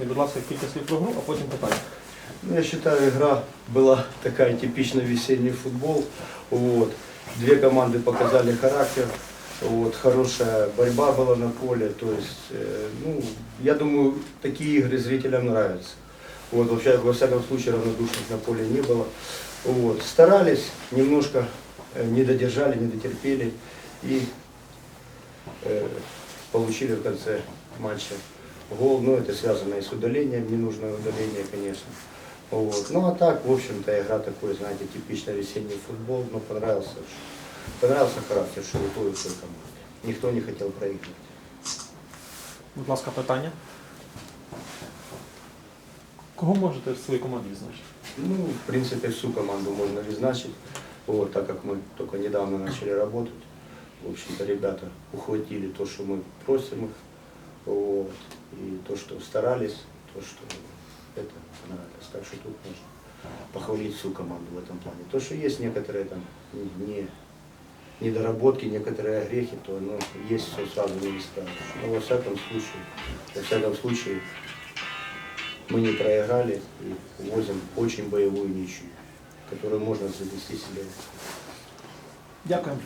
І, будь ласка, кілька слів про гру, а потім питання. Ну, Я считаю, игра была такая типично весенний футбол. Вот. Две команды показали характер. Вот. Хорошая борьба была на поле. То есть, э, ну, я думаю, такие игры зрителям нравятся. Вот, вообще, во всяком случае, равнодушных на поле не было. Вот. Старались, немножко э, не додержали, не дотерпели и э, получили в конце матча гол. Ну, это связано и с удалением, ненужное удаление, конечно. Вот. Ну, а так, в общем-то, игра такой, знаете, типично весенний футбол, но понравился, понравился характер, что у той и той команды. Никто не хотел проигрывать. Будь ласка, питання. Кого можете в своїй команді відзначити? Ну, в принципе, всю команду можно назначить, вот, так как мы только недавно начали работать. В общем-то, ребята ухватили то, что мы просим их, вот, и то, что старались, то, что это понравилось. Так что тут можно похвалить всю команду в этом плане. То, что есть некоторые там не, недоработки, некоторые огрехи, то ну, есть все сразу не исправишь. Но во всяком случае, во всяком случае, мы не проиграли и возим очень боевую ничью, которую можно занести себе. Дякую.